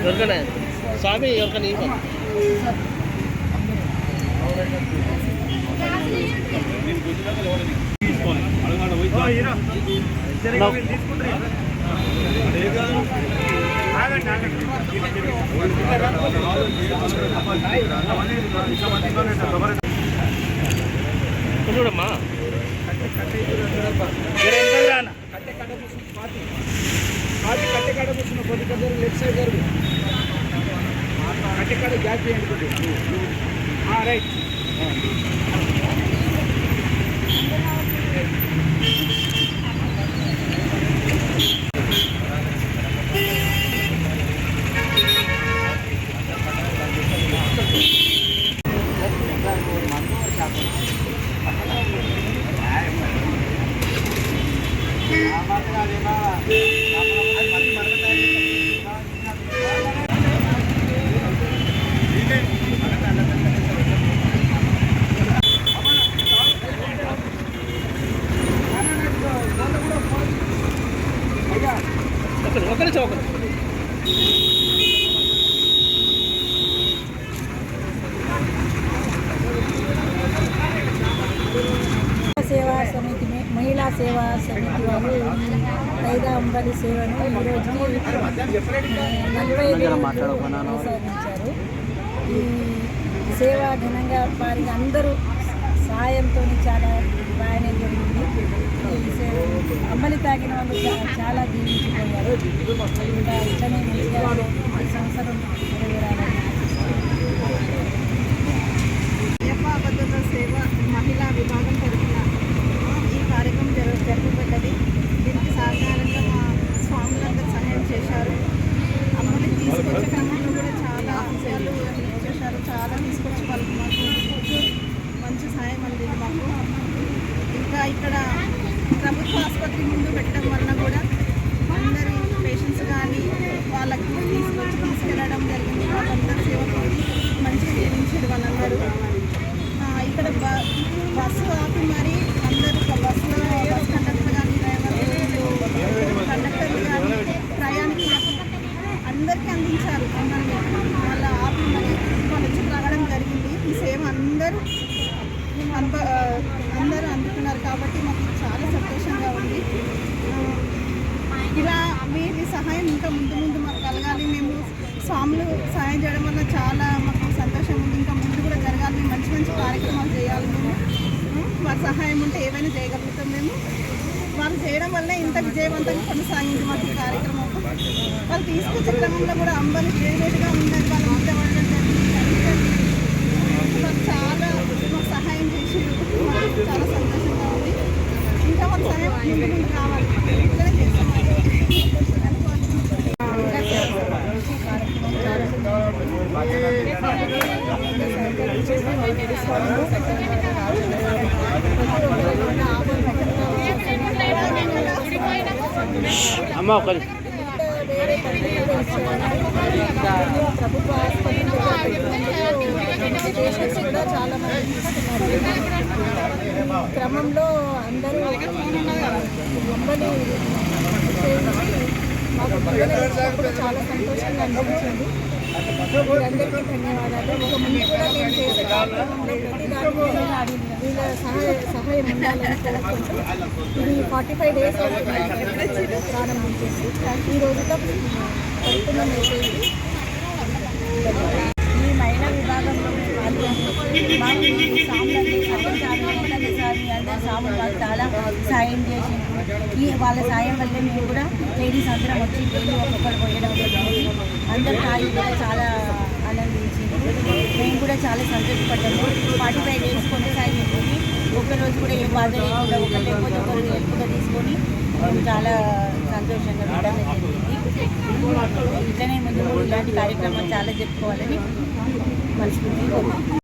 ఎవరికైనా స్వామి ఎవరికైనా చూడమ్మా కట్టె కాడ కూర్చున్న కొద్ది కొద్ది లెఫ్ట్ సైడ్ జరుగు కట్టె కాడ గ్యాప్ చేయండి రైట్ ఒకరి ఒకరి చౌకరు సేవా సమితి మే- మహిళా సేవా సమితి వాళ్ళు ఖైదా అంబలి సేవను ఈ రోజుకి నలభై కొనసాగించారు ఈ సేవ ఘనంగా వారికి అందరూ సాయంతో చాలా బాగానే జరిగింది. అంబలి తాగిన వాళ్ళు చాలా జీవించిపోయారు ఇంకా ఇట్లనే మంచిగా ఈ సంవత్సరం Gracias. అందరికీ అందించారు. మమ్మల్ని వాళ్ళ ఆపి మరి వాళ్ళు వచ్చి రావడం జరిగింది. ఈ సేవ అందరూ అంత అందరూ అందుకున్నారు కాబట్టి మాకు చాలా సంతోషంగా ఉంది. ఇలా వీరి సహాయం ఇంకా ముందు ముందు మాకు కలగాలి. మేము స్వాములు సహాయం చేయడం వల్ల చాలా మాకు సంతోషం ఉంది. ఇంకా ముందు కూడా జరగాలి. మంచి మంచి కార్యక్రమాలు చేయాలి మేము. మా వారి సహాయం ఉంటే ఏవైనా చేయగలుగుతాం మేము. వాళ్ళు చేయడం వల్ల ఇంత విజయవంతంగా కొనసాగింది మాకు ఈ కార్యక్రమం. వాళ్ళు తీసుకొచ్చే క్రమంలో కూడా అంబలి వేరువేరుగా ఉందని వాళ్ళు మీద వాళ్ళు చాలా మాకు సహాయం చేసి మాకు చాలా సంతోషంగా ఉంది. ఇంకా మాకు సహాయం ముందు కావాలి ఇట్లనే చేస్తాం అమ్మ ఒకరి ప్రభుత్వ ఆసుపత్రుల్లో పెట్టుకుంటూ పేషెంట్స్ కూడా చాలా మంది తీసుకున్నారు ఈ క్రమంలో అందరూ అంబలి మాకు చాలా సంతోషంగా అనిపించింది. వీళ్ళందరికీ ధన్యవాదాలు. ఒక ముందు కూడా నేను చేసే కార్యక్రమంలో ప్రతిదానికి వీళ్ళ సహాయ సహాయం ఉండాలని కోరుకుంటూ ఇది ఫార్టీ ఫైవ్ డేస్ ప్రారంభించేసి ఈ రోజుతో పరిపూర్ణం అయిపోయింది. ఈ మహిళా విభాగంలో మేము పాల్గొని మాకు సామి అందరు సాములు చాలా సాయం చేసి ఈ వాళ్ళ సాయం వల్లే మేము కూడా లేడీస్ అందరం వచ్చి డైలీ ఒక్కొక్కరు పోయడం జరిగింది. అందరు తాగి కూడా చాలా ఆనందించింది మేము కూడా చాలా సంతోషపడ్డాము. ఫార్టీ ఫైవ్ డేస్ కొనసాగించుకొని ఒకరోజు కూడా ఏం బాధ లేకుండా ఒకరు లేకపోతే ఒకరు హెల్ప్గా తీసుకొని మేము చాలా సంతోషంగా ఉండడం జరిగింది. ఇట్లనే ముందు ఇలాంటి కార్యక్రమాలు చాలా చెప్పుకోవాలని మనస్ఫూర్తిగా